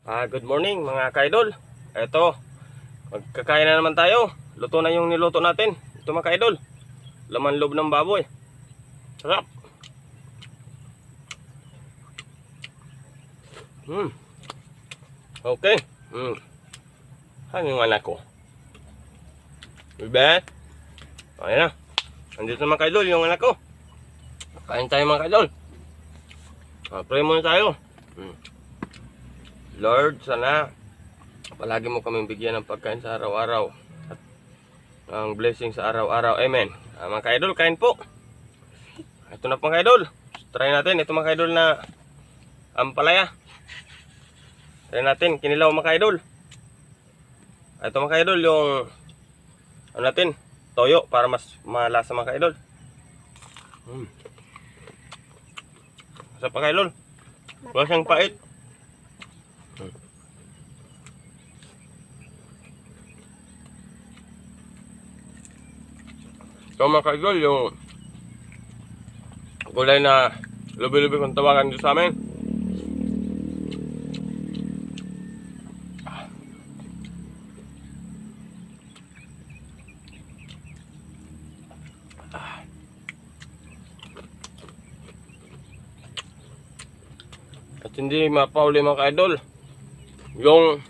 Ah, good morning mga kaidol. Eto, magkakain na naman tayo. Luto na yung niluto natin. Ito mga kaidol. Laman loob ng baboy. Sarap. Hmm. Okay. Hmm. Ano yung anak ko? Bebe? Ayan na. Nandito na mga kaidol yung anak ko. Kain tayo mga kaidol. Ah, pray muna tayo. Hmm. Lord, sana palagi mo kaming bigyan ng pagkain sa araw-araw at ang blessing sa araw-araw. Amen. Ah, mga ka-idol, kain po. Ito na pang ka-idol. Try natin. Ito mga ka-idol na ampalaya. Try natin. Kinilaw mga ka-idol. Ito mga ka-idol yung ano natin, toyo para mas malasa mga ka-idol. Hmm. Sa pa ka-idol. Wala siyang pait. So mga kaidol, yung gulay na lubi-lubi kung tawagan dito sa amin. At hindi mapauli mga kaidol. Yung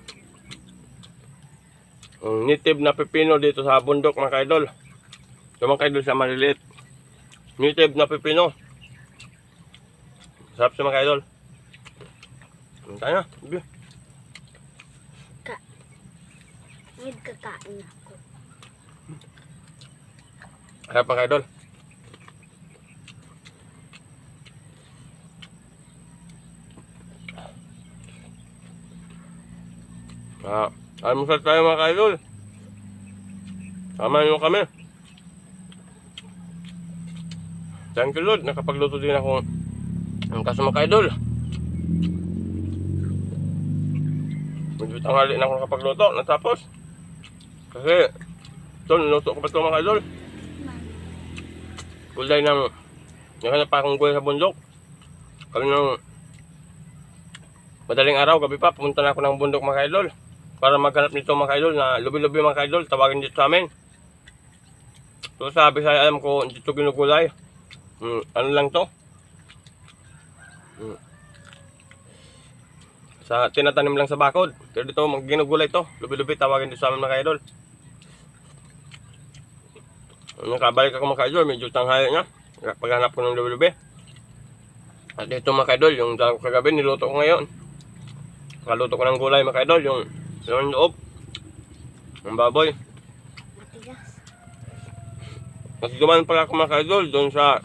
yung native na pepino dito sa bundok mga kaidol. Mga kaidol sa maliliit. Native na pepino. Sarap sa mga kaidol. Tayo na? Bibi. Need kakain ako. Sarap mga kaidol. Ah, almusal tayo mga kaidol. Sama niyo kami. Thank you Lord, nakapagluto din ako ng kaso mga kaidol. Medyo tanghali na ako nakapagluto, natapos. Kasi, ito, niluto ko pa ito mga kaidol. Kulay ng, nakanap pa akong gulay sa bundok. Kami ng madaling araw, gabi pa, pumunta na ako ng bundok mga kaidol. Para maghanap nito mga kaidol na lubi-lubi mga kaidol, tawagin dito sa amin. So sabi sa alam ko, dito ginugulay. Hmm, ano lang to? Hmm. Sa tinatanim lang sa bakod. Pero dito mag ginugulay to. Lubi-lubi tawagin dito sa amin mga kaidol. Nakabalik ako mga kaidol, medyo tanghali na. Paghanap ko ng lubi-lubi. At ito mga kaidol, yung dala ko kagabi, niluto ko ngayon. Kaluto ko ng gulay mga kaidol, yung yung loob. Ang baboy. Matigas. Mas duman pala ako mga kaidol doon sa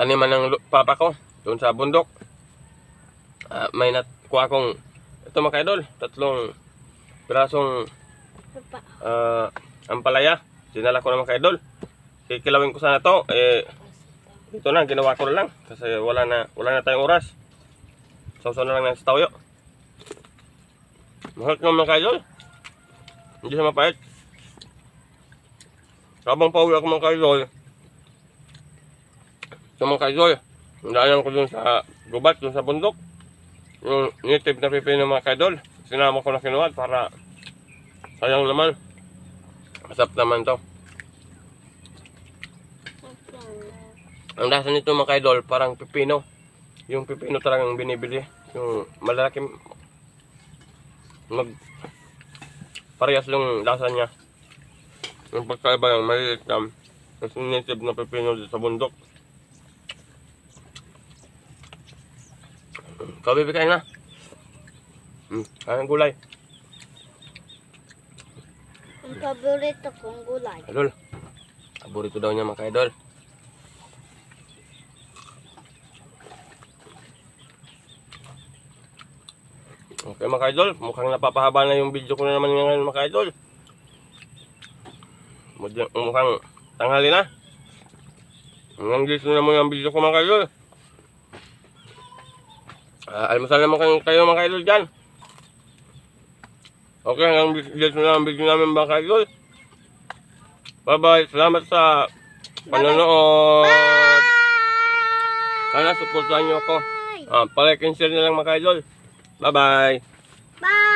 taniman ng papa ko, doon sa bundok. Ah, may nakuha akong, ito mga kaidol, tatlong pirasong ah, ampalaya. Sinala ko na mga kaidol. Kikilawin ko sana to, eh, ito na, ginawa ko na lang. Kasi wala na, wala na tayong oras. Sausaw na lang ng sa toyo. Mahal ng mga kaidol. Hindi siya mapait. Habang pauwi ako mga kaidol, sa mga kaidol, naanan ko dun sa gubat, dun sa bundok. Yung native na pipino mga kaidol, sinama ko na kinuha para sayang naman. Masap naman to. Ang lasa nito mga kaidol, parang pipino. Yung pipino talagang binibili. Yung malalaki mag parehas yung lasa niya. Yung pagkaiba yung maliit na native na pipino sa bundok. Kabibi kain na. Hmm, kain ng gulay. Ang paborito kong gulay. Idol. Paborito daw niya mga idol. Okay mga idol, mukhang napapahaba na yung video ko na naman ngayon mga idol. Mukhang tanghali na. Hanggang dito na muna ang video ko mga idol. Ah, almasal naman kayo, kayo mga idol dyan. Okay, hanggang dito na ang video namin mga idol. Bye-bye. Salamat sa panonood. Sana supportahan niyo ako. Ah, palike and share na lang mga idol. Bye-bye. Bye!